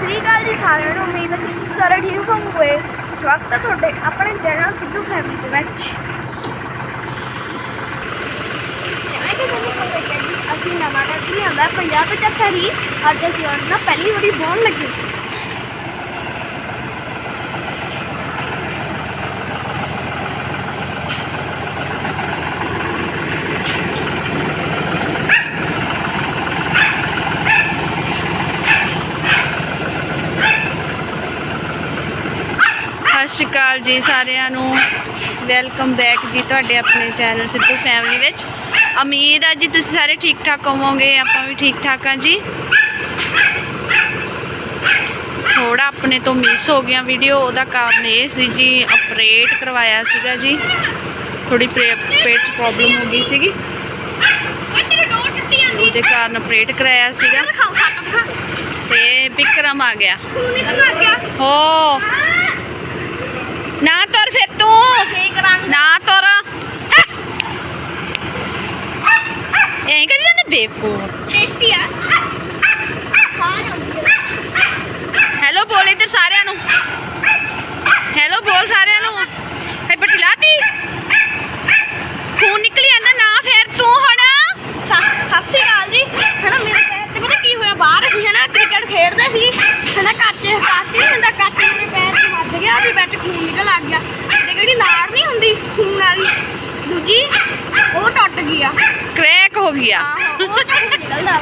ਸ੍ਰੀ ਅਕਾਲ ਜੀ ਸਾਰਿਆਂ ਨੂੰ, ਉਮੀਦ ਹੈ ਕਿ ਤੁਸੀਂ ਸਾਰੇ ਠੀਕ ਹੋਵੋਗੇ। ਸਵਾਗਤ ਹੈ ਤੁਹਾਡੇ ਆਪਣੇ ਚੈਨਲ ਸਿੱਧੂ ਫੈਮਿਲੀ ਦੇ ਵਿੱਚ। ਜਿਵੇਂ ਕਿ ਤੁਹਾਨੂੰ ਪਤਾ ਹੈ ਜੀ, ਅਸੀਂ ਨਵਾਂ ਟਰੈਕਟਰ ਲਿਆਂਦਾ 50 75 ਹੀ। ਅੱਜ ਅਸੀਂ ਉਹਨਾਂ ਪਹਿਲੀ ਵਾਰੀ ਬੋਨ ਲੱਗੇ ਸਤਿ ਸ਼੍ਰੀ ਅਕਾਲ ਜੀ ਸਾਰਿਆਂ ਨੂੰ ਵੈਲਕਮ ਬੈਕ ਜੀ ਤੁਹਾਡੇ ਆਪਣੇ ਚੈਨਲ ਸਿੱਧੂ ਫੈਮਿਲੀ ਵਿੱਚ। ਉਮੀਦ ਹੈ ਜੀ ਤੁਸੀਂ ਸਾਰੇ ਠੀਕ ਠਾਕ ਹੋਵੋਗੇ ਆਪਾਂ ਵੀ ਠੀਕ ਠਾਕ ਹਾਂ ਜੀ। ਥੋੜਾ ਆਪਣੇ ਤੋਂ ਮਿਸ ਹੋ ਗਿਆ ਵੀਡੀਓ ਉਹਦਾ ਕਾਰਨ ਇਹ ਸੀ ਜੀ ਆਪਰੇਟ ਕਰਵਾਇਆ ਸੀਗਾ ਜੀ। ਥੋੜੀ ਪੇਟ 'ਚ ਪ੍ਰੋਬਲਮ ਹੋ ਗਈ ਸੀਗੀ। ਉਹਦੇ ਕਾਰਨ ਆਪਰੇਟ ਕਰਾਇਆ ਸੀਗਾ। ਤੇ ਆ ਨਿਕਲ ਆ ਗਿਆ। ਹੋ ਨਾ ਤੁਰ ਫਿਰ ਤੂੰ ਠੀਕ ਰੰਗ ਨਾ ਤੁਰ। ਐਂ ਕਰੀ ਜਾਂਦੇ ਬੇਵਕੂਫ? ਟੇਸਟੀ ਆ ਹੈਲੋ ਬੋਲ ਇੱਧਰ ਸਾਰਿਆਂ ਨੂੰ। ਹੈਲੋ ਬੋਲ ਸਾਰਿਆਂ ਨੂੰ। ਹੈ ਬਟਲਾਤੀ ਖੂਨ ਨਿਕਲੀ ਜਾਂਦਾ, ਨਾ ਫੇਰ ਤੂੰ ਹੁਣ। ਸਤਿ ਸ਼੍ਰੀ ਅਕਾਲ ਜੀ। ਹਨਾ ਮੇਰੇ ਪੈਰ ਤੇ ਪਤਾ ਕੀ ਹੋਇਆ? ਬਾਹਰ ਅਸੀਂ ਹਨਾ ਕ੍ਰਿਕਟ ਖੇਡਦੇ ਸੀ। ਹਨਾ ਕੱਚ ਕੱਚ ਨਹੀਂ ਹੁੰਦਾ, ਕੱਚ ਮੇਰੇ ਪੈਰ ਤੇ ਵੱਜ ਗਿਆ ਵੀ ਵਿੱਚ ਖੂਨ ਨਿਕਲ ਆ ਗਿਆ। ਜਿਹੜੀ ਨਾੜ ਨਹੀਂ ਹੁੰਦੀ ਖੂਨ ਵਾਲੀ ਦੂਜੀ ਉਹ ਟੁੱਟ ਗਈ ਆ। ਕ੍ਰੈਕ ਹੋ ਗਿਆ ਆਹੋ ਉਹ ਖੂਨ ਨਿਕਲਦਾ।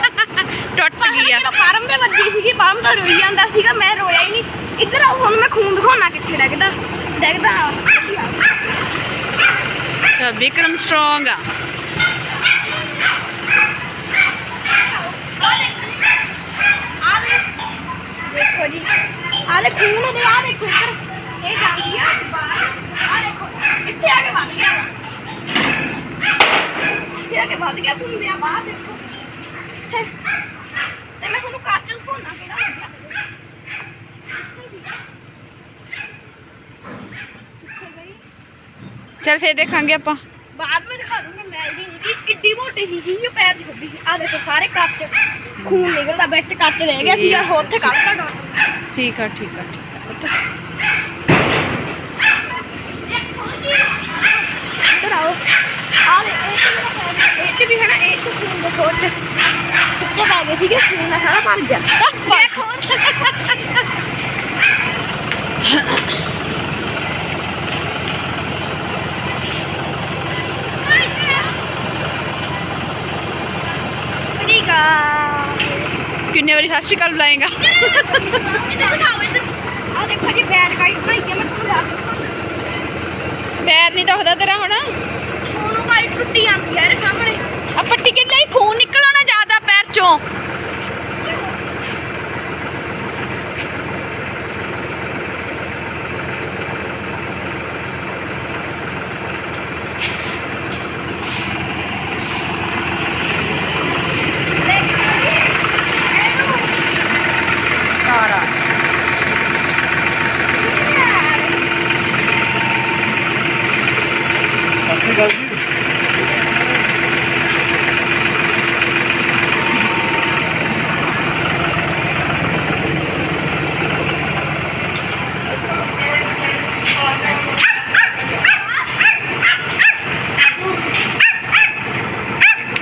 ਟੁੱਟ ਗਿਆ ਜਦੋਂ ਫਾਰਮ ਦੇ ਵੱਜੀ ਸੀਗੀ ਫਾਰਮ ਤਾਂ ਰੋਈ ਜਾਂਦਾ ਸੀਗਾ ਮੈਂ ਰੋਇਆ ਹੀ ਨਹੀਂ। ਇੱਧਰ ਆਓ ਹੁਣ ਮੈਂ ਖੂਨ ਦਿਖਾਉਣਾ ਕਿੱਥੇ ਡਿੱਗਦਾ। ਡਿੱਗਦਾ। ਅੱਛਾ ਵਿਕਰਮ ਸਟਰੋਂਗ ਆ। ਆ ਦੇਖੋ। ਜੀ। ਆ ਲੈ ਖੂਨ ਦੇ ਆ ਦੇਖੋ ਇੱਧਰ। ਇਹ ਜਾਂਦੀ ਆ ਬਾਹਰ। ਆ ਦੇਖੋ ਇੱਥੇ ਆ ਕੇ ਵੱਜ ਗਿਆ ਵਾ ਇੱਥੇ ਆ ਕੇ ਵੱਜ ਗਿਆ ਖੂਨ ਦੇ ਆ ਬਾਹਰ ਦੇਖੋ ਇੱਥੇ। ਤੇ ਮੈਂ ਤੁਹਾਨੂੰ ਕਾਟਲ ਖੋਣਾ ਕਿਹੜਾ ਲੱਗਿਆ ਕਿੱਥੇ ਗਈ ਚਲ ਫੇਰ ਦੇਖਾਂਗੇ ਆਪਾਂ ਬਾਅਦ ਵਿੱਚ ਦਿਖਾ ਦੂੰਗਾ ਮੈਂ ਵੀ ਕਿ ਕਿੱਡੀ ਮੋਟੀ ਸੀ ਜੀ ਉਹ ਪੈਰ ਦੀ ਹੱਡੀ ਸੀ ਆ ਦੇਖੋ ਸਾਰੇ ਕੱਚ ਖੂਨ ਨਿਕਲਦਾ ਵਿੱਚ ਕੱਚ ਰਹਿ ਗਿਆ ਸੀਗਾ ਉਹ ਉੱਥੇ ਕੱਢਦਾ ਡਾਕਟਰ ਠੀਕ ਆ ਠੀਕ ਆ ਠੀਕ ਆ ਇੱਧਰ ਆਓ ਆ ਲੈ ਇਹ ਤੇ ਮੇਰਾ ਪੈਰ ਇਹ ਤੇ ਵੀ ਹੈ ਨਾ ਇਹ ਤੇ ਖੂਨ ਦੇ ਖੋਟ ਸੁੱਕੇ ਪੈ ਗਏ ਸੀਗੇ ਖੂਨ ਨਾਲ ਸਾਰਾ ਭਰ ਗਿਆ। ਕਿੰਨੇ ਵਾਰੀ ਸਤਿ ਸ਼੍ਰੀ ਅਕਾਲ ਬੁਲਾਏਗਾ? ਆ ਦੇਖੋ ਜੀ ਬੈਡ ਕਾਈਟ ਭਾਈ ਕੇ ਮੈਂ ਪੂਰਾ ਪੈਰ ਨਹੀਂ ਦੁਖਦਾ ਤੇਰਾ ਹੁਣ? ਉਹਨੂੰ ਕਾਈਟ ਟੁੱਟੀ ਹੈ ਇਹਦੇ ਸਾਹਮਣੇ। ਆ ਪੱਟੀ ਕਿੱਲੇ ਹੀ ਖੂਨ ਨਿਕਲਣਾ ਜ਼ਿਆਦਾ ਪੈਰ ਚੋਂ ਸਾਰਾ ਸਤਿ ਸ਼੍ਰੀ ਅਕਾਲ ਜੀ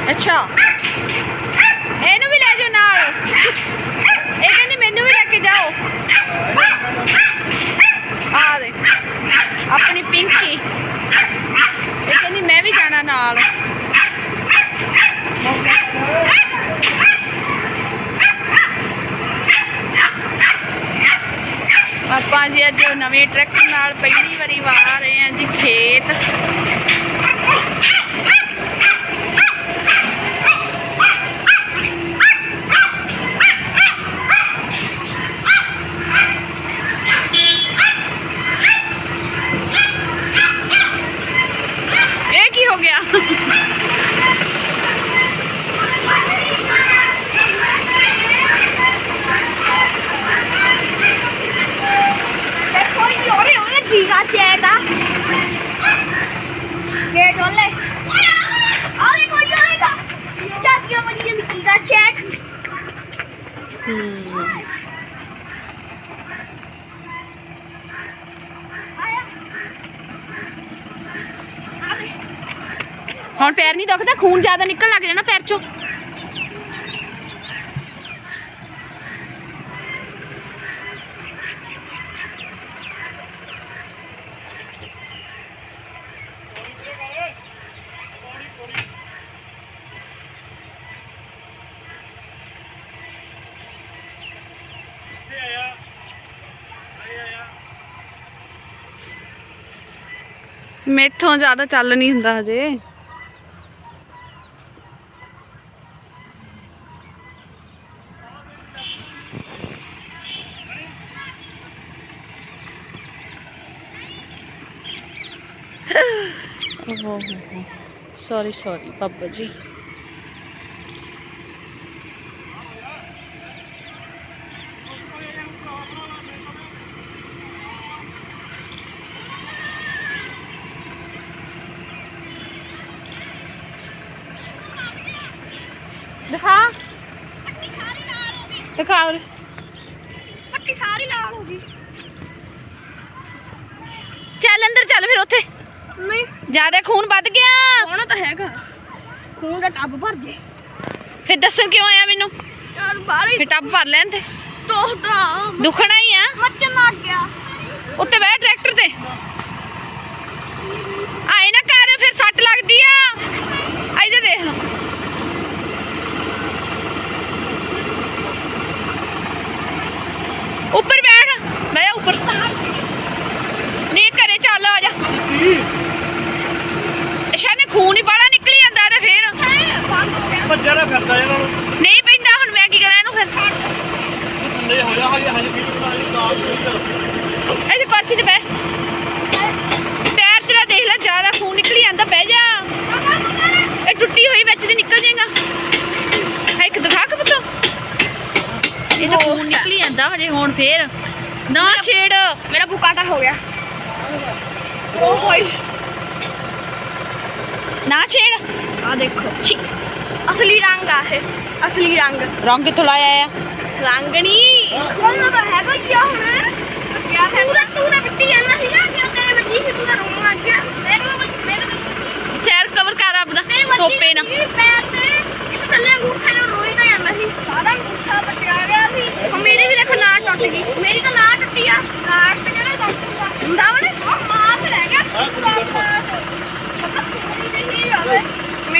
ਅੱਛਾ ਇਹਨੂੰ ਵੀ ਲੈ ਜਾਓ ਨਾਲ ਇਹ ਕਹਿੰਦੀ ਮੈਨੂੰ ਵੀ ਲੈ ਕੇ ਜਾਓ ਆ ਦੇ ਆਪਣੀ ਪਿੰਕੀ ਇਹ ਕਹਿੰਦੀ ਮੈਂ ਵੀ ਜਾਣਾ ਨਾਲ ਆਪਾਂ ਜੀ ਅੱਜ ਨਵੇਂ ਟਰੈਕਟਰ ਨਾਲ ਪਹਿਲੀ ਵਾਰੀ ਵਾਹ ਰਹੇ ਹਾਂ ਜੀ ਖੇਤ ਇਹ ਕੀ ਹੋ ਗਿਆ ਦੇਖੋ ਜੀ ਉਹਨੇ ਉਹਨੇ ਜੀਗਾ ਚੈਕ ਆ ਗੇਟ ਉਹਲੇ ਆ ਦੇਖੋ ਜੀ ਉਹਦਾ ਚਾਕੀਆਂ ਬਣੀ ਮਿੱਟੀ ਦਾ ਚੈਕ ਹੂੰ ਹੁਣ ਪੈਰ ਨਹੀਂ ਦੁਖਦਾ ਖੂਨ ਜ਼ਿਆਦਾ ਨਿਕਲਣ ਲੱਗ ਜਾਣਾ ਪੈਰ ਚੋਂ। ਕਿੱਥੇ ਆਇਆ ਜ਼ਿਆਦਾ ਚੱਲ ਨਹੀਂ ਹੁੰਦਾ ਹਜੇ। ਸੌਰੀ ਸੌਰੀ ਬਾਬਾ ਜੀ ਦਿਖਾ। ਪੱਟੀ ਸਾਰੀ ਲਾਲ ਹੋ ਗਈ। ਦਿਖਾ ਉਰੇ। ਪੱਟੀ ਸਾਰੀ ਲਾਲ ਹੋ ਗਈ। ਚੱਲ ਅੰਦਰ ਚੱਲ ਫਿਰ ਉੱਥੇ। ਨਹੀਂ। ਜ਼ਿਆਦਾ ਖੂਨ ਵੱਧ ਗਿਆ। ਹੋਣਾ ਤਾਂ ਹੈਗਾ। ਖੂਨ ਦਾ ਟੱਬ ਭਰ ਜੇ। ਫਿਰ ਦੱਸਣ ਕਿਉਂ ਆਇਆ ਮੈਨੂੰ? ਯਾਰ ਬਾਲੀ ਫਿਰ ਟੱਬ ਭਰ ਲੈਣ ਤੇ। ਦੋਸਤਾ ਦੁਖਣਾ ਹੀ ਆ। ਮੱਚਣ ਲੱਗ ਗਿਆ। ਉੱਤੇ ਬਹਿ ਟਰੈਕਟਰ ਤੇ। ਆਏ ਨਾ ਕਰ ਫਿਰ ਸੱਟ ਲੱਗਦੀ ਆ। ਇੱਧਰ ਦੇਖ ਲਓ। ਉੱਪਰ ਬੈਠ। ਬਹਿ ਉੱਪਰ। ਨਹੀਂ ਘਰੇ ਚੱਲ ਆ ਜਾ। ਖੂਨ ਹੀ ਬਾੜਾ ਨਿਕਲੀ ਜਾਂਦਾ ਤੇ ਫਿਰ। ਬੰਦ ਹੋ ਗਿਆ ਭੱਜਿਆ ਨਾ ਫਿਰਦਾ ਇਹਨਾਂ ਨੂੰ। ਨਹੀਂ ਪੈਂਦਾ ਹੁਣ ਮੈਂ ਕੀ ਕਰਾਂ ਇਹਨੂੰ ਫਿਰ? ਹਜੇ ਹਜੇ ਬਣਾ ਲਈ ਇੱਥੇ ਕੁਰਸੀ ਤੇ ਬਹਿ। ਪੈਰ ਤੇਰਾ ਦੇਖ ਲੈ ਜ਼ਿਆਦਾ ਖੂਨ ਨਿਕਲੀ ਜਾਂਦਾ ਬਹਿ ਜਾ। ਇਹ ਟੁੱਟੀ ਹੋਈ ਵਿੱਚ ਦੀ ਨਿਕਲ ਜਾਏਗਾ। ਹੈ ਇੱਕ ਦਿਖਾ ਕੇ ਪੁੱਤ। ਇਹ ਤਾਂ ਖੂਨ ਨਿਕਲੀ ਜਾਂਦਾ ਹਜੇ ਹੁਣ ਫੇਰ। ਨਾ ਛੇੜ। ਮੇਰਾ ਬੁਕਾਟਾ ਹੋ ਗਿਆ। ਉਹ ਕੋਈ ਨਾ ਛੇੜ। ਆ ਦੇਖੋ। ਛੀ। ਅਸਲੀ ਰੰਗ ਆ ਇਹ। ਅਸਲੀ ਰੰਗ। ਰੰਗ ਕਿੱਥੋਂ ਲਾਇਆ ਆ? ਰੰਗ ਨਹੀਂ ਉਹਨਾਂ ਦਾ ਹੈਗਾ ਕੀ ਹੁਣ। ਕਿਆ ਹੈ ਤੂੰ ਤਾਂ ਤੂੰ ਤਾਂ ਮਿੱਟੀ ਜਾਂਦਾ ਸੀ ਨਾ ਕਿ ਤੇਰੇ ਵੱਜੀ ਸੀ? ਤੂੰ ਤਾਂ ਰੋਣ ਲੱਗ ਗਿਆ। ਮੇਰੇ ਮੇਰੇ ਸੈਰ ਕਵਰ ਕਰ ਆਪਦਾ ਤੇਰੇ ਵੱਜੀ ਟੋਪੇ ਨਾਲ ਸੀ ਪੈਰ ਤੇ। ਇੱਕ ਥੱਲੇ ਅੰਗੂਠੇ ਨੂੰ ਰੋਈ ਤਾਂ ਜਾਂਦਾ ਸੀ। ਸਾਰਾ ਅੰਗੂਠਾ ਪਟਿਆ ਗਿਆ ਸੀ। ਹੁਣ ਮੇਰੀ ਵੀ ਦੇਖੋ ਨਾੜ ਟੁੱਟ ਗਈ। ਮੇਰੀ ਤਾਂ ਨਾੜ ਟੁੱਟੀ ਆ। ਨਾੜ ਤੇ ਕਿਹੜਾ ਡਾਕਟਰ ਦਾ? ਹੁੰਦਾ ਉਹਨੇ ਮਾਸ ਰਹਿ ਗਿਆ ਮੇਰੀ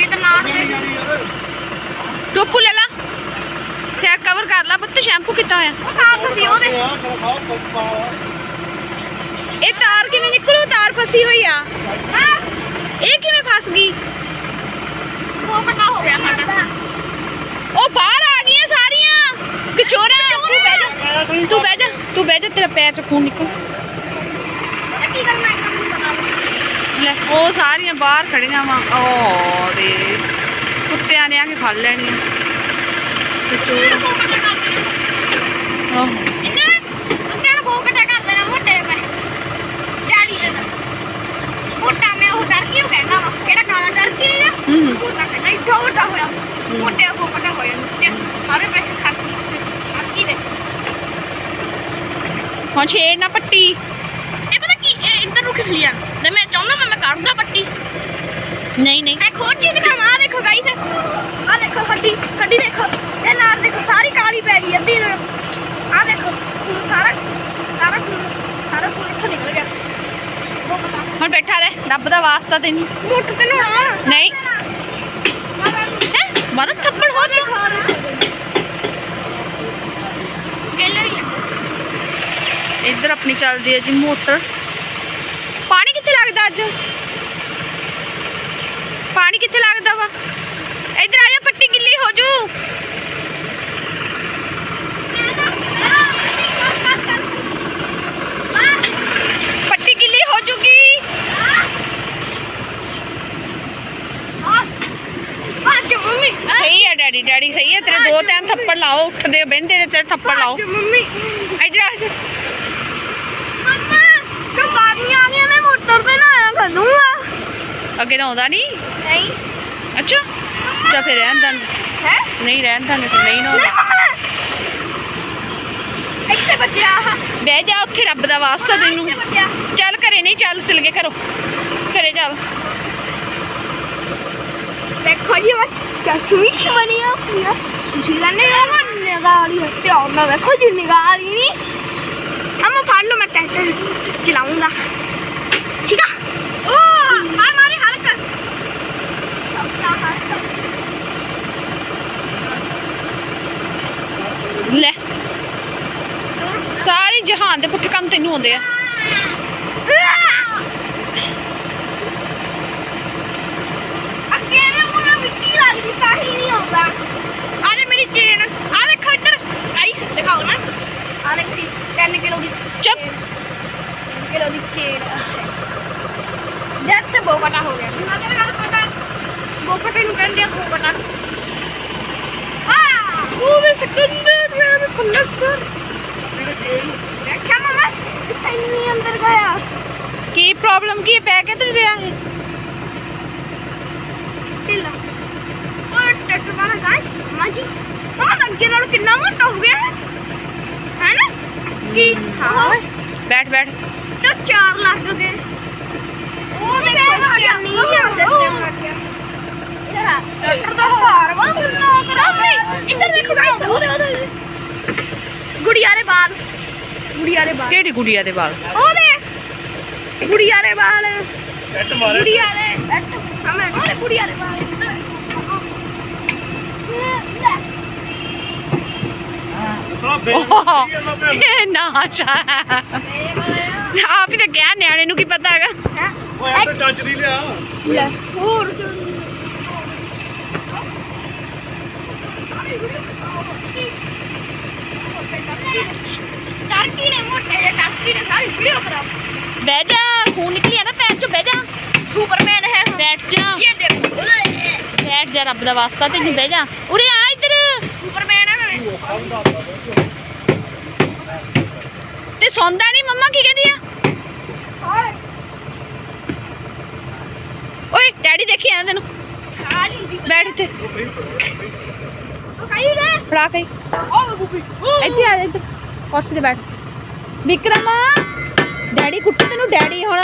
ਤਾਂ ਨਾੜ ਟੋਪੂ ਲੈ ਲਾ। ਸੈਰ ਕਵਰ ਕਰ ਲਾ ਪੁੱਤ ਸ਼ੈਂਪੂ ਕੀਤਾ ਹੋਇਆ। ਉਹ ਕਾਫ ਸੀ ਉਹਦੇ। ਇਹ ਤਾਰ ਕਿਵੇਂ ਨਿਕਲੂ? ਤਾਰ ਫਸੀ ਹੋਈ ਆ। ਇਹ ਕਿਵੇਂ ਫਸ ਗਈ? ਉਹ ਪਤਾ ਹੋ ਗਿਆ ਸਾਡਾ। ਉਹ ਬਾਹਰ ਆ ਗਈਆਂ ਸਾਰੀਆਂ। ਕਚੋਰਾ ਤੂੰ ਤੂੰ ਬਹਿ ਜਾ। ਤੂੰ ਬਹਿ ਜਾ। ਤੇਰਾ ਪੈਰ ਚ ਖੂਨ ਨਿਕਲ। ਲੈ ਉਹ ਸਾਰੀਆਂ ਬਾਹਰ ਖੜੀਆਂ ਵਾ ਓ ਦੇ ਕੁੱਤਿਆਂ ਨੇ ਆ ਕੇ ਫੜ ਲੈਣੀਆਂ ਕਚੋਰਾ ਇਹਨਾਂ ਨੂੰ ਕੱਟਾ ਕਰ ਦੇਣਾ ਆਹੋ ਇਹਨਾਂ ਇਹਨਾਂ ਨੂੰ ਬਹੁਤ ਕੱਟਾ ਕਰ ਦੇਣਾ ਮੋਟੇ ਮੈਂ ਜਾੜੀ ਦੇ ਮੋਟਾ ਮੈਂ ਉਹ ਟਰਕੀ ਨੂੰ ਕਹਿਣਾ ਵਾ ਕਿਹੜਾ ਕਾਲਾ ਟਰਕੀ ਨਹੀਂ ਨਾ ਹੂੰ। ਮੋਟਾ ਕਹਿਣਾ ਇੱਥਾ ਮੋਟਾ ਹੋਇਆ ਮੋਟੇ ਉਹ ਕੱਟਾ ਹੋਇਆ ਤੇ ਸਾਰੇ ਪੈਸੇ ਖਰਚ ਟਰਕੀ ਦੇ ਹੁਣ ਛੇੜ ਨਾ ਪੱਟੀ ਇਹ ਪਤਾ ਕੀ ਇਹ ਇੱਧਰ ਨੂੰ ਖਿਸਲੀ ਨਹੀਂ ਨਹੀਂ। ਇਹ ਖੋਜ ਚੀਜ਼ ਦਿਖਾਵਾਂ ਆ ਦੇਖੋ ਗਾਈਸ ਆ ਦੇਖੋ ਹੱਡੀ ਹੱਡੀ ਦੇਖੋ। ਇਹ ਨਾੜ ਦੇਖੋ ਸਾਰੀ ਕਾਲੀ ਪੈ ਗਈ ਅੱਧੀ ਆ ਦੇਖੋ ਖੂਨ ਸਾਰਾ ਸਾਰਾ ਖੂਨ ਸਾਰਾ ਖੂਨ ਇੱਥੋਂ ਨਿਕਲ ਗਿਆ। ਹੁਣ ਬੈਠਾ ਰਹਿ ਰੱਬ ਦਾ ਵਾਸਤਾ ਤੈਨੂੰ। ਮੁੱਠ ਤੇ ਨਾ ਨਹੀਂ। ਹੈਂ? ਮਾਰੋ ਥੱਪੜ ਹੋ ਰਹੇ। ਇੱਧਰ ਆਪਣੀ ਚੱਲਦੀ ਹੈ ਜੀ ਮੋਟਰ। ਪਾਣੀ ਕਿੱਥੇ ਲੱਗਦਾ ਅੱਜ? ਲੱਗਦਾ ਵਾ। ਇੱਧਰ ਆ ਜਾ ਪੱਟੀ ਗਿੱਲੀ ਹੋ ਜੂ। ਪੱਟੀ ਗਿੱਲੀ ਹੋ ਜੂਗੀ। ਅੱਜ ਮੰਮੀ ਸਹੀ ਹੈ ਡੈਡੀ ਡੈਡੀ ਸਹੀ ਹੈ ਤੇਰੇ ਦੋ ਟਾਈਮ ਥੱਪੜ ਲਾਓ ਉੱਠਦੇ ਬਹਿੰਦੇ ਤੇ ਤੇਰੇ ਥੱਪੜ ਲਾਓ। ਮੰਮੀ। ਇੱਧਰ ਆ ਜਾ। ਮੰਮਾ ਜੋ ਬਾਦੀਆਂ ਆ ਗਈਆਂ ਮੈਂ ਮੋਟਰ ਤੇ ਨਾ ਆਇਆ ਕਰੂੰਗਾ ਅੱਗੇ ਨਾ? ਆਉਂਦਾ ਨਹੀਂ ਨਹੀਂ। ਅੱਛਾ। ਚਾ ਫਿਰ ਰਹਿਣ ਦਾਂਗੇ। ਹੈ? ਨਹੀਂ ਰਹਿਣ ਦਾਂਗੇ ਫਿਰ ਨਹੀਂ ਨਾ ਇੱਥੇ ਆਹ। ਬਹਿ ਜਾ ਉੱਥੇ ਰੱਬ ਦਾ ਵਾਸਤਾ ਤੈਨੂੰ। ਚੱਲ ਘਰੇ ਨਹੀਂ ਚੱਲ ਚਲ ਗਏ ਘਰੋਂ। ਘਰੇ ਚੱਲ। ਦੇਖੋ ਜੀ ਬਸ ਚਸ਼ਮਿਸ਼ ਬਣਿਆ ਪੂਰਾ ਤੁਸੀਂ ਆ ਨਾ ਵਾਲੀ ਹੱਤੇ ਆਉਣਾ ਦੇਖੋ ਜੀ ਵਾਲੀ ਨਹੀਂ। ਅਮਾ ਫੜ ਲਓ ਮੈਂ ਟੈਂਸ਼ਨ ਚਲਾਉਂਗਾ। ਠੀਕ ਆ? ਓ ਆ ਮਾਰੇ ਹਲਕਾ ਸਭਤਾ ਹਲਕਾ ਲੈ ਸਾਰੇ ਜਹਾਨ ਦੇ ਪੁੱਠੇ ਕੰਮ ਤੈਨੂੰ ਆਉਂਦੇ ਆ। ਅੱਗੇ ਦੇ ਮੂੰਹ ਮਿੱਟੀ ਲੱਗਦੀ ਤਾਂ ਹੀ ਨਹੀਂ ਆਉਂਦਾ। ਆ ਲੈ ਮੇਰੀ ਚੇਨ ਆ ਦੇਖੋ ਇੱਧਰ। ਗਾਈਸ ਦਿਖਾਓ ਨਾ। ਆ ਲੈ ਮੇਰੀ 3 ਕਿਲੋ ਦੀ ਚੁੱਪ। 3 ਕਿਲੋ ਦੀ ਚੇਨ ਜੱਟ ਬੋਕਟਾ ਹੋ ਗਿਆ। ਮਗਰ ਗੱਲ ਪਤਾ। ਬੋਕਟੇ ਨੂੰ ਕਹਿੰਦੇ ਆ ਬੋਕਟਾ ਹਾਂ। ਉਹ ਵੀ ਸਿਕੰਦਰ ਮੈਂ ਪਲੱਕਰ ਦੇਖਿਆ ਮਮਾ ਇੰਨੀ ਅੰਦਰ ਗਿਆ ਕੀ ਪ੍ਰੋਬਲਮ ਕੀ ਹੈ? ਪੈ ਕੇ ਤੇ ਰਿਹਾ ਹੈ ਢਿੱਲਾ ਉਹ ਟੱਟ ਵਾਲਾ ਗਾਇਸ ਮਾਜੀ ਮਮਾ ਤਾਂ ਅੱਗੇ ਨਾਲੋਂ ਕਿੰਨਾ ਮੋਟਾ ਹੋ ਗਿਆ ਹੈ ਹੈ ਨਾ ਕੀ ਹਾਂ ਬੈਠ ਬੈਠ ਤਾਂ 4 ਲੱਖ ਦੇ ਉਹ ਦੇਖੋ ਕਿੰਨਾ ਸਿਸਟਮ ਗੁੜੀਆ ਦੇ ਬਾਲ ਕਿਹੜੀ ਗੁੜੀਆ ਦੇ ਵਾਲ? ਉਹਦੇ। ਗੁੜੀਆ ਦੇ ਬਾਲ ਸੈੱਟ ਮਾਰੇ। ਗੁੜੀਆ ਦੇ ਹਮੇ ਉਹਦੇ ਗੁੜੀਆ ਦੇ ਪਿਆ ਇਹ ਨਾ ਸ਼ਾ ਆਪ ਹੀ ਤਾਂ ਕਿਹਾ ਨਿਆਣੇ ਨੂੰ ਕੀ ਪਤਾ ਹੈਗਾ। ਓਏ ਤਾਂ ਨਹੀਂ ਲਿਆ। ਲੈ ਹੋਰ ਟਰਕੀ ਨੇ ਮੋਟੇ ਜਿਹੇ ਟਰਕੀ ਨੇ ਸਾਰੀ ਵੀਡੀਓ ਖਰਾਬ ਬਹਿ ਜਾ ਖੂਨ ਨਿਕਲੀ ਆ ਨਾ ਪੈਰ ਚੋਂ ਬਹਿ ਜਾ। ਸੁਪਰਮੈਨ ਹੈ ਹੁਣ ਬੈਠ ਜਾ। ਇਹ ਦੇਖੋ। ਬੈਠ ਜਾ ਰੱਬ ਦਾ ਵਾਸਤਾ ਤੈਨੂੰ ਬਹਿ ਜਾ। ਉਰੇ ਆ ਇੱਧਰ। ਸੁਪਰਮੈਨ ਹੈ ਮੈਂ। ਤੇ ਸੌਂਦਾ ਨਹੀਂ ਮੰਮਾ ਕੀ ਕਹਿੰਦੀ ਆ? ਓਏ ਡੈਡੀ ਦੇਖੀ ਆ ਤੈਨੂੰ ਹੁੰਦੀ ਬੈਠ ਇੱਥੇ। ਖਾਈ ਲੈ ਫੜਾ ਕੇ ਓ ਬੁੱਬੀ। ਇੱਥੇ ਆ ਜਾ ਇੱਧਰ। ਕੁਰਸੀ ਤੇ ਬੈਠ। ਵਿਕਰਮ ਡੈਡੀ ਕੁੱਟੂ ਤੈਨੂੰ ਡੈਡੀ ਹੁਣ।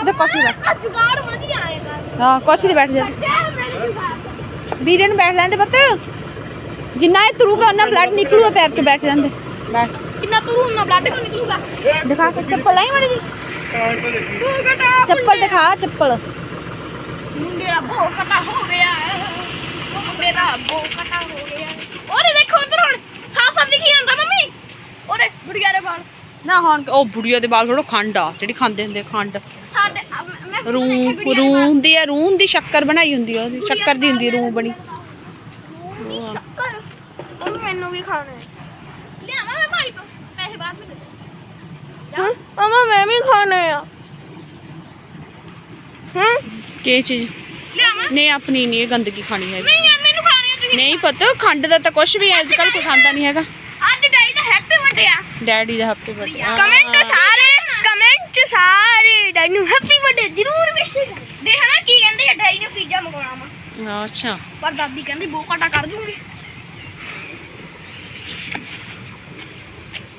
ਇੱਧਰ ਕੁਰਸੀ ਤੇ ਬੈਠ ਜੁਗਾੜ ਵਧੀਆ ਆਏਗਾ ਹਾਂ ਕੁਰਸੀ ਤੇ ਬੈਠ ਜਾ। ਵੀਰੇ ਨੂੰ ਬੈਠ ਲੈਂਦੇ ਪੁੱਤ। ਜਿੰਨਾ ਇਹ ਤਰੂਗਾ ਉਹਨਾਂ ਬਲੱਡ ਨਿਕਲੂਗਾ ਪੈਰ ਚੋਂ ਬੈਠ ਜਾਂਦੇ ਬੈਠ। ਕਿੰਨਾ ਤੁਰੂ ਨਾ ਬਲੱਡ ਕੋ ਨਿਕਲੂਗਾ? ਦਿਖਾ ਕੇ ਚੱਪਲ ਨਹੀਂ ਮੜੀ ਜੀ। ਤੂੰ ਚੱਪਲ ਦਿਖਾ ਚੱਪਲ। ਮੁੰਡੇ ਦਾ ਬੋ ਕਟਾ ਹੋ ਗਿਆ। ਮੁੰਡੇ ਦਾ ਬੋ ਕਟਾ ਹੋ ਗਿਆ। ਉਹਦੇ ਦੇਖੋ ਉਧਰ ਹੁਣ। ਸਾਫ਼ ਸਾਫ਼ ਦਿਖੀ ਜਾਂਦਾ ਮੰਮੀ। ਉਹਦੇ ਗੁੜੀਆ ਦੇ ਵਾਲ। ਨਾ ਹੁਣ ਉਹ ਬੁੜੀਆ ਦੇ ਵਾਲ ਥੋੜਾ ਖੰਡ ਆ ਜਿਹੜੀ ਖਾਂਦੇ ਹੁੰਦੇ ਖੰਡ। ਸਾਡੇ ਆ, ਮੈਂ- ਮੈਂ ਰੂ ਗੁੜੀਆ ਦੇ ਰੂ ਵਾਲ। ਹੁੰਦੀ ਆ ਰੂ ਹੁੰਦੀ ਸ਼ੱਕਰ ਬਣਾਈ ਹੁੰਦੀ ਆ ਉਹਦੀ ਸ਼ੱਕਰ ਦੀ ਹੁੰਦੀ ਆ ਬਣੀ। ਰੂਹ ਦੀ ਸ਼ੱਕਰ ਉਹ ਮੈਨੂੰ ਵੀ ਖਾਣਾ ਹੈ। ਲਿਆਵਾਂ ਮੈਂ ਭਾਈ ਤੋਂ ਪੈਸੇ ਬਾਅਦ ਵਿੱਚ ਦੇ ਹਾਂ? ਮਮਾ ਮੈਂ ਵੀ ਖਾਣੇ ਆ। ਹਾਂ? ਕੀ ਚੀਜ਼? ਲਿਆਵਾਂ। ਨਹੀਂ ਆਪਣੀ ਨਹੀਂ ਇਹ ਗੰਦਗੀ ਖਾਣੀ ਹੈ ਨਹੀਂ ਮੈਨੂੰ ਖਾਣੇ ਆ ਤੁਸੀਂ ਨਹੀਂ ਪਤਾ ਖੰਡ ਦਾ ਤਾਂ ਕੁਝ ਵੀ ਅੱਜ ਕੱਲ ਕੋਈ ਖਾਂਦਾ ਨਹੀਂ ਹੈਗਾ। ਅੱਜ ਡਾਈ ਦਾ ਹੈਪੀ ਬਰਥਡੇ ਡੈਡੀ ਕਮੈਂਟ ਸਾਰੇ ਕਮੈਂਟ ਸਾਰੇ ਡਾਈ ਨੂੰ ਹੈਪੀ ਬਰਥਡੇ ਜ਼ਰੂਰ ਵਿਸ਼ ਦੇ ਹਨਾ ਕੀ ਕਹਿੰਦੇ ਆ ਡਾਈ ਨੇ ਪੀਜ਼ਾ ਮੰਗਵਾਉਣਾ ਵਾ। ਹਾਂ, ਅੱਛਾ। ਪਰ ਦਾਦੀ ਕਹਿੰਦੀ ਬੋ ਕਾਟਾ ਕਰ ਦੂੰਗੀ।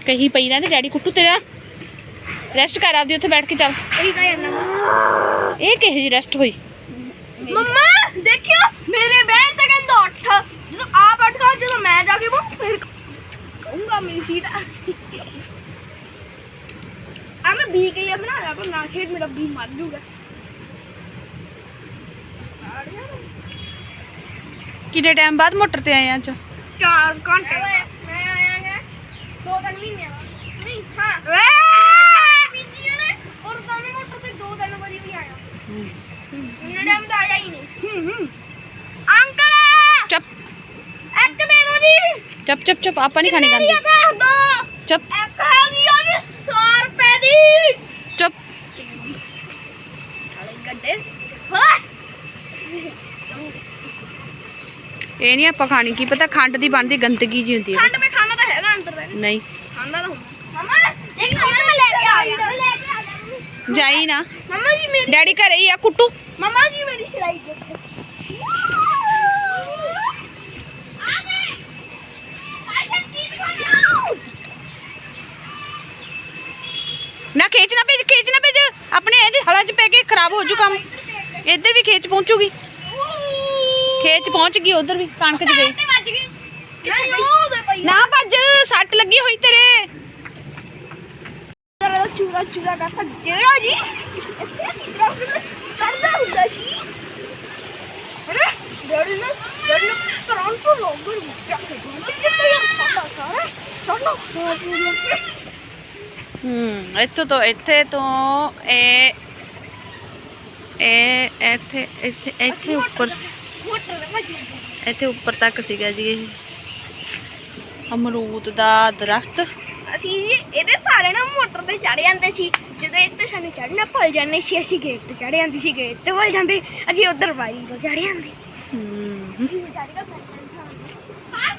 ਕਹੀ ਪਈ ਰਹਿੰਦੇ ਡੈਡੀ ਕੁੱਟੂ ਤੇਰਾ? ਰੈਸਟ ਕਰ ਆਪਦੀ ਉੱਥੇ ਬੈਠ ਕੇ ਚੱਲ। ਇਹੀ ਤਾਂ ਜਾਂਦਾ ਇਹ ਕਿਹੋ ਜੀ ਰੈਸਟ ਹੋਈ? ਮੰਮਾ ਦੇਖਿਓ ਮੇਰੇ ਬੈਠ ਤੇ ਕਹਿੰਦਾ ਉੱਠ। ਜਦੋਂ ਆ ਬੈਠਾ ਜਦੋਂ ਮੈਂ ਜਾ ਕੇ ਉਹ ਫਿਰ ਕਹੂੰਗਾ ਮੇਰੀ ਸੀਟ ਆ ਮੈਂ ਬੀ ਕੇ ਬਣਾ ਲਿਆ ਪਰ ਨਾ ਖੇਡ ਮੇਰਾ ਬੀ ਮਰ ਜੂਗਾ ਕਿੰਨੇ ਟਾਈਮ ਬਾਅਦ ਮੋਟਰ ਤੇ ਆਏ ਅੱਜ ਚਾਰ ਘੰਟੇ ਮੈਂ ਆਇਆ ਗਾ ਦੋ ਦਿਨ ਮਹੀਨੇ ਨਹੀਂ ਹਾਂ ਬੀਜੀ ਨੇ ਔਰ ਦੋਵੇਂ ਮੋਟਰ ਤੇ ਦੋ ਦਿਨ ਵਾਰੀ ਵੀ ਆਇਆ ਇੰਨੇ ਟਾਈਮ ਤਾਂ ਆਇਆ ਹੀ ਨਹੀਂ ਅੰਕਲ ਚੁੱਪ ਇੱਕ ਦੇ ਦੋ ਜੀ ਚੁੱਪ ਚੁੱਪ ਚੁੱਪ ਆਪਾਂ ਨਹੀਂ ਖਾਣੀ ਮੇਰੀ ਗੰਦੀ ਚੁੱਪ। ਇਹ ਨਹੀਂ ਆਪਾਂ ਖਾਣੀ ਕੀ ਪਤਾ ਖੰਡ ਦੀ ਬਣਦੀ ਗੰਦਗੀ ਜੀ ਹੁੰਦੀ ਹੈ। ਖੰਡ ਮੈਂ ਖਾਣਾ ਤਾਂ ਹੈਗਾ ਅੰਦਰ ਨਹੀਂ। ਖਾਂਦਾ ਤਾਂ ਹੁੰਦਾ। ਮਮਾ ਇੱਕ ਮਿੰਟ ਮੈਂ ਲੈ ਕੇ ਆ ਗਿਆ ਲੈ ਕੇ ਆ ਜਾ ਜਾਈ ਨਾ। ਮਮਾ ਜੀ ਮੇਰੀ ਡੈਡੀ ਘਰੇ ਹੀ ਆ ਕੁੱਟੂ। ਮਮਾ ਜੀ ਮੇਰੀ ਸਿਲਾਈ ਨਾ ਖੇਚ ਨਾ ਭੇਜ ਖੇਚ ਨਾ ਭੇਜ ਆਪਣੇ ਇਹਦੇ ਹਲਾ ਚ ਪੈ ਕੇ ਖਰਾਬ ਹੋ ਜੂ ਕੰਮ ਇੱਧਰ ਵੀ ਖੇਤ 'ਚ ਪਹੁੰਚੂਗੀ ਖੇਤ 'ਚ ਪਹੁੰਚ ਗਈ ਉਧਰ ਵੀ ਕਣਕ 'ਚ ਗਈ ਤੇ ਵੱਜ ਗਈ ਨਹੀਂ ਉਹ ਦੇ ਪਈ ਨਾ ਭੱਜ ਸੱਟ ਲੱਗੀ ਹੋਈ ਤੇਰੇ ਤੇਰਾ ਚੂਰਾ ਚੂਰਾ ਕਰਤਾ ਜਿਹੜਾ ਜੀ ਇੱਥੇ ਚੀਤਰਾ ਚੜਦਾ ਹੁੰਦਾ ਸੀ ਅਰੇ ਡੈਡੀ ਨੇ ਡੈਡੀ ਨੇ ਕਰਾਂ ਤੋਂ ਲੋਗਰ ਚੱਕ ਕੇ ਜਿੱਤੇ ਯਾਰ ਸਾਡਾ ਸਾਰਾ ਸਾਡਾ ਹੂੰ ਇੱਥੋਂ ਤੋਂ ਇੱਥੇ ਤੋਂ ਇਹ ਇਹ ਇੱਥੇ ਇੱਥੇ ਇੱਥੇ ਉੱਪਰ ਇੱਥੇ ਉੱਪਰ ਤੱਕ ਸੀਗਾ ਜੀ ਇਹ। ਅਮਰੂਦ ਦਾ ਦਰਖਤ। ਅਸੀਂ ਇਹਦੇ ਸਾਰੇ ਨਾ ਮੋਟਰ ਤੇ ਚੜ ਜਾਂਦੇ ਸੀ। ਜਦੋਂ ਇੱਥੇ ਸਾਨੂੰ ਚੜਨਾ ਭੁੱਲ ਜਾਂਦੇ ਸੀ ਅਸੀਂ ਗੇਟ ਤੇ ਚੜ ਜਾਂਦੇ ਸੀ ਗੇਟ ਤੇ ਭੁੱਲ ਜਾਂਦੇ। ਅਸੀਂ ਉਧਰ ਵਾਰੀ ਤੋਂ ਚੜ ਜਾਂਦੇ। ਹੂੰ। ਮਾਰ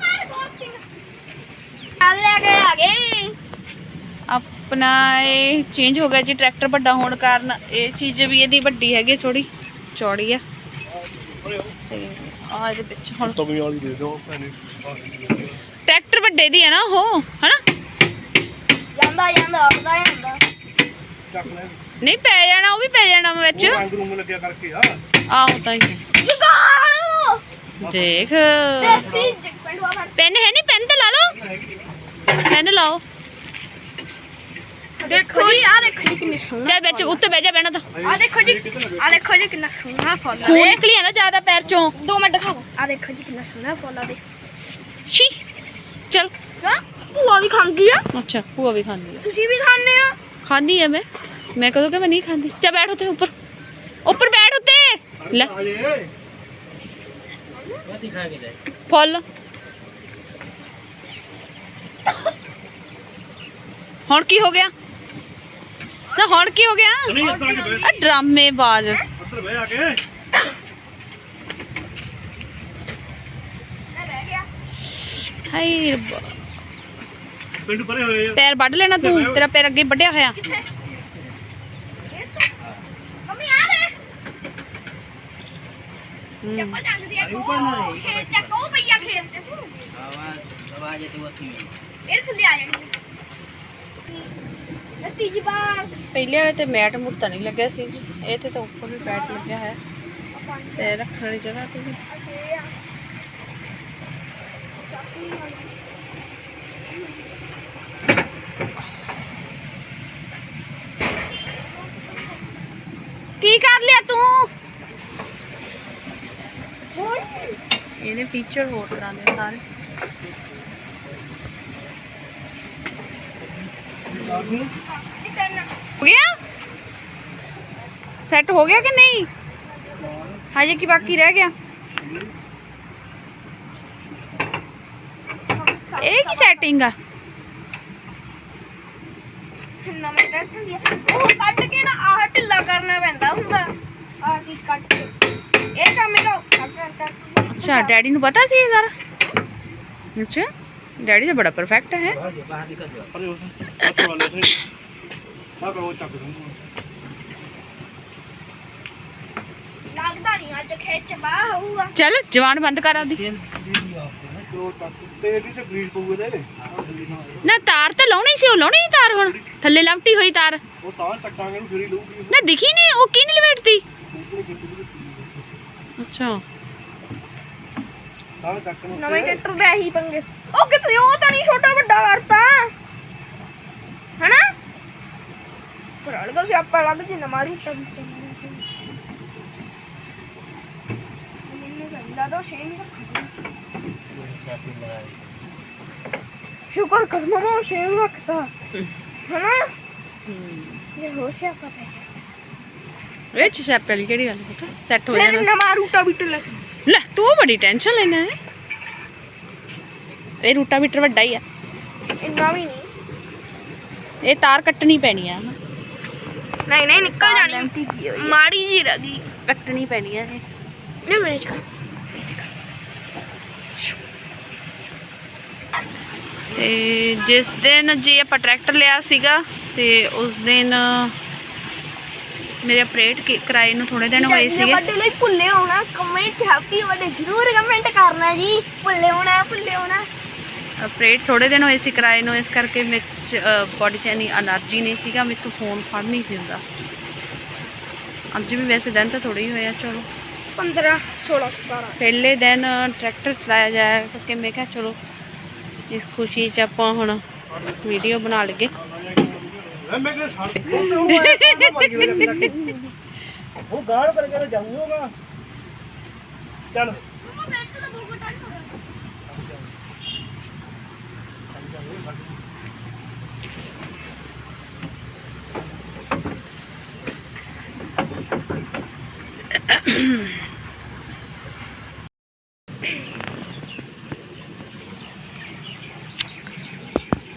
ਆਪਣਾ ਇਹ ਚੇਂਜ ਹੋ ਗਿਆ ਜੀ ਟਰੈਕਟਰ ਵੱਡਾ ਹੋਣ ਕਾਰਨ। ਇਹ ਚੀਜ਼ ਵੀ ਇਹਦੀ ਵੱਡੀ ਹੈਗੀ ਥੋੜੀ ਚੌੜੀ ਆ। ਤੇ ਆ ਇਹਦੇ ਵਿੱਚ ਹੁਣ ਤਵੀ ਵਾਲੀ ਦੇ ਦਿਓ ਭੈਣੇ। ਟਰੈਕਟਰ ਵੱਡੇ ਦੀ ਹੈ ਨਾ ਉਹ ਹਨਾ? ਜਾਂਦਾ ਜਾਂਦਾ ਉੱਡਦਾ ਜਾਂਦਾ। ਨਹੀਂ ਪੈ ਜਾਣਾ ਉਹ ਵੀ ਪੈ ਜਾਣਾ ਵਿੱਚ। ਰੰਗ ਰੂੰਗ ਲੱਗਿਆ ਕਰਕੇ ਆ। ਆਹੋ ਤਾਂ ਹੀ। ਜੁਗਾੜ! ਦੇਖ। ਦੇਸੀ ਪੈਨ ਹੈ ਨਹੀਂ? ਪੈਨ ਤੇ ਲਾ ਲਓ। ਪੈਨ ਲਾਓ। ਦੇਖੋ ਜੀ ਆ ਦੇਖੋ ਜੀ ਕਿੰਨੀ ਸੋਹਣਾ ਚੱਲ ਵਿੱਚ ਉੱਤੇ ਬਹਿ ਜਾ ਬਹਿਣਾ ਤਾਂ ਆ ਦੇਖੋ ਜੀ ਆ ਦੇਖੋ ਜੀ ਕਿੰਨਾ ਸੋਹਣਾ ਫੁੱਲ ਖੂਨ ਆ ਨਿਕਲੀ ਆ ਨਾ ਜ਼ਿਆਦਾ ਪੈਰ ਚੋਂ ਦੋ ਮਿੰਟ ਖਾਓ ਆ ਦੇਖੋ ਜੀ ਕਿੰਨਾ ਸੋਹਣਾ ਫੁੱਲ ਆ ਦੇ ਛੀ ਚੱਲ ਹਾਂ ਭੂਆ ਵੀ ਖਾਂਦੀ ਆ ਅੱਛਾ ਭੂਆ ਵੀ ਖਾਂਦੀ ਆ ਤੁਸੀਂ ਵੀ ਖਾਂਦੇ ਆ ਖਾਂਦੀ ਆ ਮੈਂ ਮੈਂ ਕਦੋਂ ਕਿ ਮੈਂ ਨਹੀਂ ਖਾਂਦੀ ਚਾ ਬੈਠ ਉੱਤੇ ਉੱਪਰ ਉੱਪਰ ਬੈਠ ਉੱਤੇ ਲੈ ਆ ਜੇ ਫੁੱਲ ਹੁਣ ਕੀ ਹੋ ਗਿਆ ਨਾ ਹੁਣ ਕੀ ਹੋ ਗਿਆ ਨਹੀਂ ਇੱਧਰ ਆ ਕੇ ਬੈਠ ਆ ਡਰਾਮੇ ਬਾਜ਼ ਉੱਧਰ ਬਹਿ ਆ ਕੇ ਮੈਂ ਰਹਿ ਗਿਆ ਹਾਏ ਰੱਬਾ। ਪਿੰਡ ਪਰੇ ਹੋਏ ਆ ਪੈਰ ਵੱਢ ਲੈਣਾ ਤੂੰ ਤੇਰਾ ਤੀਜੀ ਬਾਰ ਪਹਿਲੇ ਵਾਲੇ ਤੇ ਮੈਟ ਮੁੱਟ ਤਾਂ ਨਹੀਂ ਲੱਗਿਆ ਸੀ। ਇਹ ਤੇ ਤਾਂ ਉੱਪਰ ਵੀ ਮੈਟ ਲੱਗਿਆ ਹੈ। ਤੇ ਰੱਖਣ ਵਾਲੀ ਜਗ੍ਹਾ ਤੇ ਵੀ। ਕੀ ਕਰ ਲਿਆ ਤੂੰ? ਇਹਦੇ ਫੀਚਰ ਹੋਰ ਤਰ੍ਹਾਂ ਦੇ ਸਾਰੇ। ਹੋ ਗਿਆ ਸੈੱਟ ਹੋ ਗਿਆ ਕਿ ਨਹੀਂ ਹਜੇ ਕੀ ਬਾਕੀ ਰਹਿ ਗਿਆ ਇਹ ਕੀ ਸੈਟਿੰਗ ਆ ਨਵੇਂ ਟੈਸਟ ਹੁੰਦੀ ਆ ਉਹ ਕੱਢ ਕੇ ਨਾ ਆਹ ਢਿੱਲਾ ਕਰਨਾ ਪੈਂਦਾ ਹੁੰਦਾ ਆਹ ਚੀਜ਼ ਕੱਢ ਕੇ ਇਹ ਕੰਮ ਇਹਦਾ ਕੱਢ ਕੱਢ ਅੱਛਾ ਡੈਡੀ ਨੂੰ ਪਤਾ ਸੀ ਇਹ ਸਾਰਾ? ਅੱਛਾ। ਡੈਡੀ ਤਾਂ ਬੜਾ ਪਰਫੈਕਟ ਹੈ? ਪਰੇ ਹੋ ਹੱਥ ਵਾਲੇ ਤੇ ਆ ਕੋ ਚੱਕ ਦੂੰਗਾ। ਲੱਗਦਾ ਨਹੀਂ ਅੱਜ ਖੇਚ ਬਾਹ ਹੋਊਗਾ ਚੱਲ ਜਵਾਨ ਬੰਦ ਕਰ ਆਪਦੀ। ਕਰੋ ਚੱਕ ਤੇ ਇਹਦੀ ਤੇ ਗਰੀਸ ਪਊਗਾ ਤੇ ਨਾ ਤਾਰ ਤਾਂ ਲਾਉਣੀ ਸੀ ਉਹ ਲਾਉਣੀ ਨਹੀਂ ਤਾਰ ਹੁਣ? ਥੱਲੇ ਲਪਟੀ ਹੋਈ ਤਾਰ। ਉਹ ਤਾਂ ਚੱਕਾਂਗੇ ਨੂੰ ਫਿਰ ਹੀ ਲਊਗੀ। ਨਾ ਦਿਖੀ ਨਹੀਂ ਉਹ ਕੀ ਨਹੀਂ ਲਪੇਟਦੀ ਅੱਛਾ। ਤਾਂ ਚੱਕ ਨੂੰ ਨਵੇਂ ਟਰੈਕਟਰ ਦੇ ਹੀ ਪੰਗੇ। ਉਹ ਕਿਤੇ ਉਹ ਤਾਂ ਨਹੀਂ ਛੋਟਾ ਵੱਡਾ ਕਰਤਾ ਹਨਾ? ਪਰ ਅਲਗਾ ਸਿਆਪਾ ਲੱਗ ਜੀ ਨਾ ਮਾਰੂ ਤਾਂ। ਮੈਨੂੰ ਕਹਿੰਦਾ ਤਾਂ ਸ਼ੇਮ ਸ਼ੁਕਰ ਕਰ ਮਮਾ ਸ਼ੇਮ ਰੱਖਤਾ। ਹਨਾ? ਇਹ ਹੋ ਸਿਆਪਾ ਪੈ ਇਹ ਚ ਸੈਪ ਵਾਲੀ ਕਿਹੜੀ ਗੱਲ ਪਤਾ? ਸੈੱਟ ਹੋ ਜਾਣਾ ਨਵਾਂ ਰੂਟਾ ਬਿਟ ਲੈ ਲੈ ਤੂੰ ਬੜੀ ਟੈਨਸ਼ਨ ਲੈਣਾ ਹੈ। ਇਹ ਰੂਟਾ ਮੀਟਰ ਵੱਡਾ ਹੀ ਆ। ਇੰਨਾ ਵੀ ਨਹੀਂ। ਇਹ ਤਾਰ ਕੱਟਣੀ ਪੈਣੀ ਆ। ਨਹੀਂ ਨਹੀਂ ਨਿਕਲ ਜਾਣੀ। ਮਾੜੀ ਜੀ ਰਹਿ ਗਈ। ਕੱਟਣੀ ਪੈਣੀ ਆ ਇਹ। ਨਹੀਂ ਮੇਜ ਕਰ ਤੇ ਜਿਸ ਦਿਨ ਜੇ ਆਪਾਂ ਟਰੈਕਟਰ ਲਿਆ ਸੀਗਾ ਤੇ ਉਸ ਦਿਨ ਮੇਰੇ ਅਪਰੇਟ ਕਰਾਏ ਨੂੰ ਥੋੜੇ ਦਿਨ ਹੋਏ ਸੀਗੇ। ਵੱਡੇ ਲਈ ਭੁੱਲੇ ਹੋਣਾ ਕਮੈਂਟ ਹੈਪੀ ਵੱਡੇ ਜ਼ਰੂਰ ਕਮੈਂਟ ਕਰਨਾ ਜੀ। ਭੁੱਲੇ ਹੋਣਾ ਭੁੱਲੇ ਹੋਣਾ। ਅਪਰੇਟ ਥੋੜੇ ਦਿਨ ਹੋਏ ਸੀ ਕਰਾਏ ਨੂੰ ਇਸ ਕਰਕੇ ਵਿੱਚ ਬਾਡੀ 'ਚ ਇਨੀ ਅਲਰਜੀ ਨਹੀਂ ਸੀਗਾ ਮੇਰੇ ਤੋਂ ਫੋਨ ਫੜ ਨਹੀਂ ਸੀ ਅੱਜ ਵੀ ਵੈਸੇ ਦਿਨ ਤਾਂ ਥੋੜੇ ਹੀ ਹੋਇਆ ਚਲੋ। 15 16 17 ਪਹਿਲੇ ਦਿਨ ਟਰੈਕਟਰ ਚਲਾਇਆ ਜਾਇਆ ਕਿ ਮੈਂ ਕਿਹਾ ਚਲੋ ਇਸ ਖੁਸ਼ੀ 'ਚ ਆਪਾਂ ਹੁਣ ਵੀਡੀਓ ਬਣਾ ਲਈਏ। ਉਹ ਗਾੜ ਕਰਕੇ ਜਾਊਗਾ ਚੱਲ। ਮਮਾ ਬੈਠ ਤਾਂ ਬਹੁਤ ਟਾਈਮ ਹੋ ਰਿਹਾ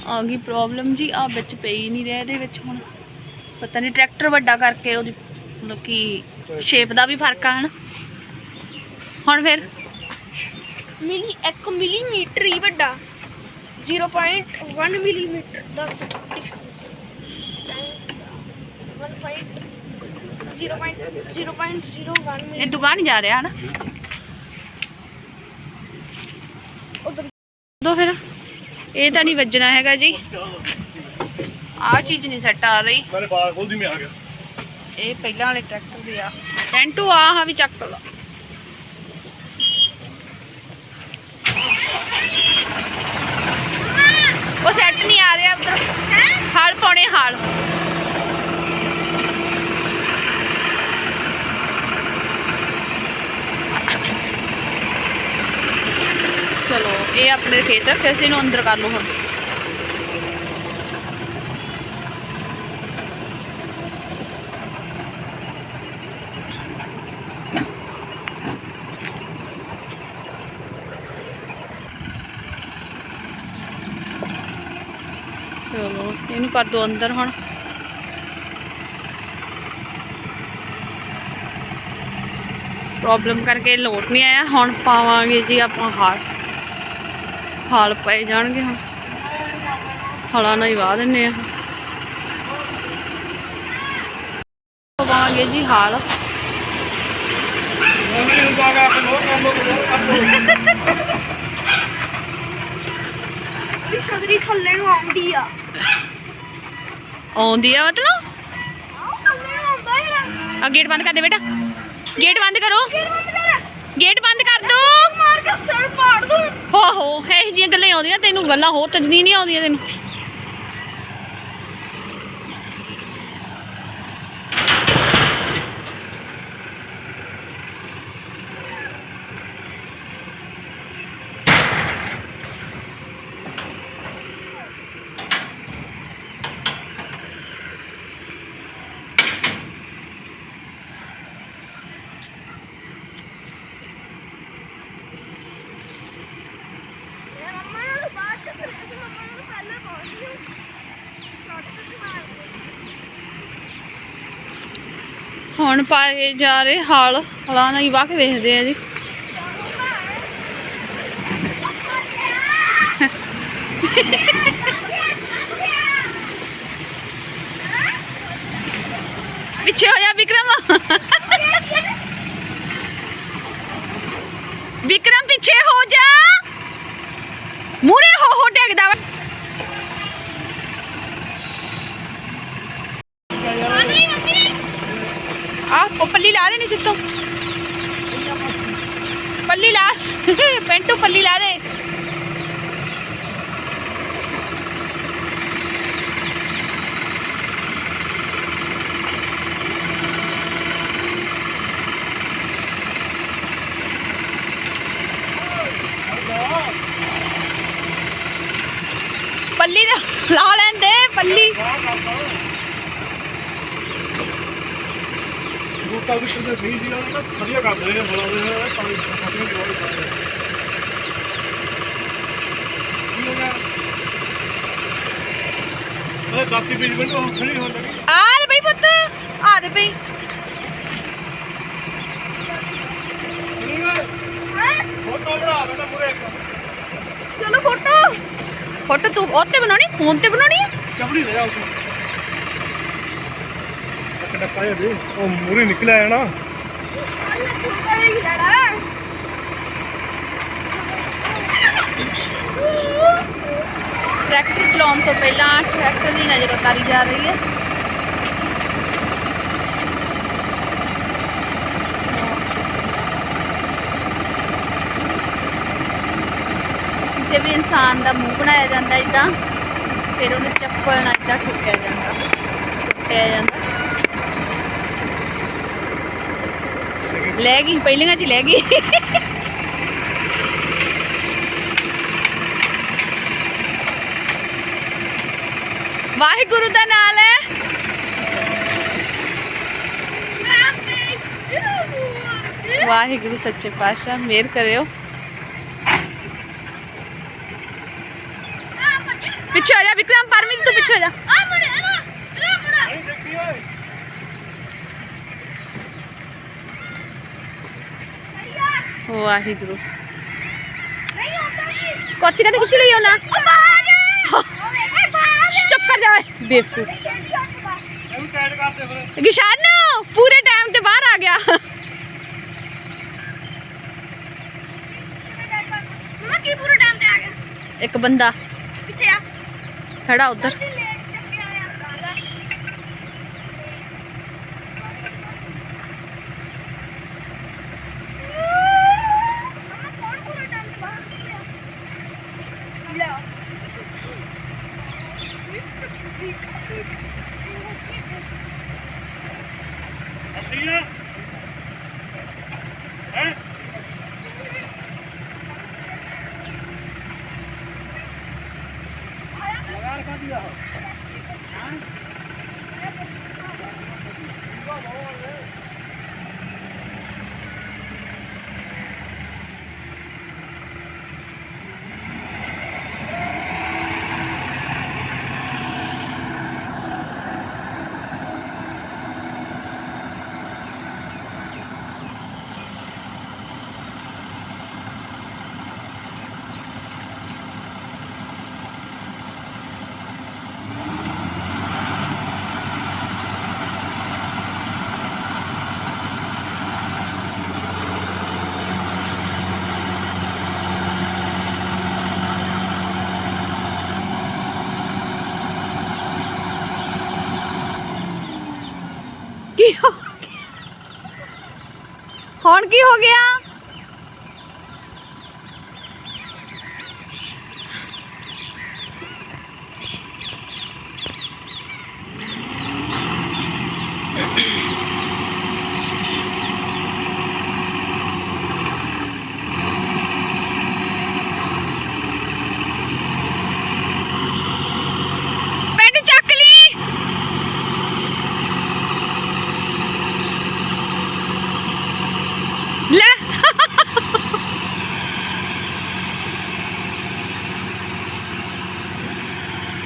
ਆ ਗਈ ਪ੍ਰੋਬਲਮ ਜੀ ਆ ਵਿੱਚ ਪਈ ਨਹੀਂ ਰਿਹਾ ਇਹਦੇ ਵਿੱਚ ਹੁਣ। ਪਤਾ ਨਹੀਂ ਟਰੈਕਟਰ ਵੱਡਾ ਕਰਕੇ ਉਹਦੀ ਮਤਲਬ ਕਿ ਸ਼ੇਪ ਦਾ ਵੀ ਫ਼ਰਕ ਆ ਹਨ? ਹੁਣ ਫਿਰ? ਮਿਲੀ 1 ਮਿਲੀਮੀਟਰ ਹੀ ਵੱਡਾ। 0.1 ਮਿਲੀਮੀਟਰ 10 0.01 ਇਹ ਮਿਲੀ ਦੁਕਾਨ ਜਾ ਰਿਹਾ ਹਨ ਉਧਰ ਦੋ ਫਿਰ ਇਹ ਤਾਂ ਨਹੀਂ ਵੱਜਣਾ ਹੈਗਾ ਜੀ। ਆਹ ਚੀਜ਼ ਨਹੀਂ ਸੈੱਟ ਆ ਰਹੀ। ਮੇਰੇ ਬਾਲ ਖੋਲਦੀ ਮੈਂ ਆ ਗਿਆ। ਇਹ ਪਹਿਲਾਂ ਵਾਲੇ ਟਰੈਕਟਰ ਦੇ ਆ। ਟੈਂਟੂ ਆ ਹਾਂ ਵੀ ਚੱਕ ਲਾ ਉਹ ਸੈੱਟ ਨਹੀਂ ਆ ਰਿਹਾ ਉਧਰ। ਹਾਲ ਪਾਉਣੇ ਹਾਲ। ਚਲੋ, ਇਹ ਆਪਣੇ ਖੇਤ ਰੱਖਿਆ ਸੀ, ਇਹਨੂੰ ਅੰਦਰ ਕਰ ਲਓ ਹੁਣ। ਚਲੋ, ਇਹਨੂੰ ਕਰ ਦੋ ਅੰਦਰ ਹੁਣ। ਪ੍ਰੋਬਲਮ ਕਰਕੇ ਲੋਟ ਨਹੀਂ ਆਇਆ, ਹੁਣ ਪਾਵਾਂਗੇ ਜੀ ਆਪਾਂ ਹਾਰ। ਹਾਲ ਪਏ ਜਾਣਗੇ ਹੁਣ। ਹਲਾਂ ਨਾਲ ਹੀ ਵਾਹ ਦਿੰਨੇ ਆ। ਪਾਵਾਂਗੇ ਜੀ ਹਾਲ। ਥੱਲੇ ਨੂੰ ਆਉਂਦੀ ਆ। ਆਉਂਦੀ ਆ ਮਤਲਬ? ਆ। ਗੇਟ ਬੰਦ ਕਰ ਦੇ ਬੇਟਾ। ਗੇਟ ਬੰਦ ਕਰੋ। ਗੇਟ ਬੰਦ ਕਰ ਦੋ। ਕੇ ਸਿਰ ਪਾੜ ਦੂੰ? ਹੋ ਇਹ ਜਿਹੀਆਂ ਗੱਲਾਂ ਆਉਂਦੀਆਂ, ਤੈਨੂੰ ਗੱਲਾਂ ਹੋਰ ਚੱਜਦੀਆਂ ਨਹੀਂ ਆਉਂਦੀਆਂ ਤੈਨੂੰ ਮੰਮਾ ਨੂੰ ਬਾਅਦ ਚ ਫਿਰ ਅਸੀਂ ਮੰਮਾ ਨੂੰ ਪਹਿਲਾਂ ਪਹੁੰਚ ਗਏ ਸ਼ਾਰਟ ਮਾਰ ਹੁਣ ਪਾਏ ਜਾ ਰਹੇ ਹਾਲ ਹਲਾਂ ਨਾਲ ਹੀ ਵਾਹ ਕੇ ਵੇਖਦੇ ਆ ਜੀ ਪਿੱਛੇ ਹੋ ਜਾ ਵਿਕਰਮ ਵਿਕਰਮ ਪਿੱਛੇ ਹੋ ਜਾ ਮੂਰੇ ਹੋ ਹੋ ਡੇਗਦਾ ਵਾ ਮੰਮੀ ਮੰਮੀ ਆ ਉਹ ਪੱਲੀ ਲਾ ਦੇ ਨੀ ਸਿੱਤੋਂ ਪੱਲੀ ਲਾ ਪੈਂਟੂ ਪੱਲੀ ਲਾ ਦੇ ਪੱਲੀ ਦਾ ਲਾ ਲੈਂਦੇ ਪੱਲੀ ਬੂਟਾ ਵੀ ਕਿਤੇ ਸਹੀ ਸੀਗਾ ਉਹ ਤਾਂ ਵਧੀਆ ਕਰਦੇ ਨੇ ਬੜਾ ਵਧੀਆ ਪਾਣੀ ਫਸਲਾਂ ਦੀ ਵਾੜੀ ਕਰਦੇ ਨੇ ਕੀ ਹੋ ਗਿਆ? ਇਹ ਦਾਤੀ ਬੀਜ ਬੰਦ ਹੋ ਖੜੀ ਹੋ ਲੱਗੀ। ਆ ਦੇ ਬਈ ਪੁੱਤ ਆ ਦੇ ਬਈ। ਫੋਟੋ ਬਣਾ ਲੈਣਾ ਪੂਰੇ ਇੱਕ। ਚਲੋ ਫੋਟੋ। ਫੋਟੋ ਤੂੰ ਉੱਤੇ ਬਣਾਉਣੀ ਫੋਨ ਤੇ ਬਣਾਉਣੀ ਆ? ਚਪੜੀ ਲੈ ਜਾ ਉਸ ਨੂੰ ਇੱਕ ਡੱਕਾ ਜਿਹਾ ਦੇ ਉਹ ਮੂਰੇ ਨਿਕਲਿਆ ਹੈ ਨਾ। ਟਰੈਕਟਰ ਚਲਾਉਣ ਤੋਂ ਪਹਿਲਾਂ ਟਰੈਕਟਰ ਦੀ ਨਜ਼ਰ ਉਤਾਰੀ ਜਾ ਰਹੀ ਹੈ। ਕਿਸੇ ਵੀ ਇਨਸਾਨ ਦਾ ਮੂੰਹ ਬਣਾਇਆ ਜਾਂਦਾ ਇਦਾਂ ਫਿਰ ਉਹਨੂੰ ਚੱਪਲ ਨਾਲ ਇਦਾਂ ਠੁਕਿਆ ਜਾਂਦਾ ਟੁੱਟਿਆ ਜਾਂਦਾ। ਲੈ ਗਈ ਪਹਿਲੀਆਂ ਚ ਹੀ ਲੈ ਗਈ ਵਾਹਿਗੁਰੂ ਦਾ ਨਾਮ ਹੈ ਵਾਹਿਗੁਰੂ ਸੱਚੇ ਪਾਤਸ਼ਾਹ ਮਿਹਰ ਕਰਿਓ ਪਿੱਛੇ ਹੋ ਜਾ ਵਿਕਰਮ ਪਰਮਿਤ ਤੂੰ ਪਿੱਛੇ ਹੋ ਜਾ ਨਹੀਂ ਦੇਖੀ ਓਏ ਵਾਹਿਗੁਰੂ ਕੁਰਸੀ ਕਦੇ ਖਿੱਚ ਲਈ ਉਹਨਾਂ ਚੁੱਪ ਕਰ ਜਾ ਓਏ, ਬੇਵਕੂਫ ਇਹਨੂੰ ਟਾਈਟ ਕਰਦੇ ਫਿਰ ਗਿਸ਼ਾਨ ਪੂਰੇ ਟਾਈਮ ਤੇ ਬਾਹਰ ਆ ਗਿਆ ਮੈਂ ਕੀ ਪੂਰੇ ਟਾਈਮ ਤੇ ਆ ਗਿਆ ਇੱਕ ਬੰਦਾ ਕਿੱਥੇ ਆ ਖੜਾ ਉਧਰ ਕੀ ਹੋ ਗਿਆ ਪਿੰਡ ਚੱਕ ਲਈ ਲੈ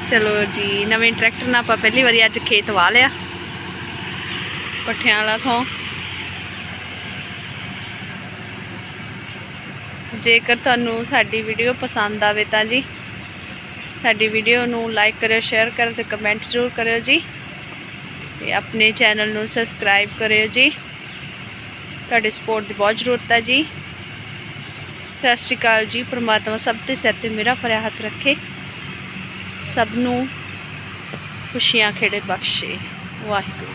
ਚਲੋ ਜੀ ਨਵੇਂ ਟਰੈਕਟਰ ਨਾਲ ਆਪਾਂ ਪਹਿਲੀ ਵਾਰੀ ਅੱਜ ਖੇਤ ਵਾ ਲਿਆ। ਪੱਠਿਆਂ ਵਾਲਾ ਥੋਂ। ਜੇਕਰ ਤੁਹਾਨੂੰ ਸਾਡੀ ਵੀਡੀਓ ਪਸੰਦ ਆਵੇ ਤਾਂ ਜੀ, ਸਾਡੀ ਵੀਡੀਓ ਨੂੰ ਲਾਈਕ ਕਰਿਓ, ਸ਼ੇਅਰ ਕਰਿਓ ਤੇ ਕਮੈਂਟ ਜ਼ਰੂਰ ਕਰਿਓ ਜੀ। ਤੇ ਆਪਣੇ ਚੈਨਲ ਨੂੰ ਸਬਸਕ੍ਰਾਈਬ ਕਰਿਓ ਜੀ। ਤੁਹਾਡੇ ਸਪੋਰਟ ਦੀ ਬਹੁਤ ਜ਼ਰੂਰਤ ਹੈ ਜੀ। ਸਤਿ ਸ਼੍ਰੀ ਅਕਾਲ ਜੀ, ਪ੍ਰਮਾਤਮਾ ਸਭ ਦੇ ਸਿਰ ਤੇ ਮੇਰਾ ਭਰਿਆ ਹੱਥ ਰੱਖੇ। ਸਭ ਨੂੰ ਖੁਸ਼ੀਆਂ ਖੇੜੇ ਬਖਸ਼ੇ। ਵਾਹਿਗੁਰੂ।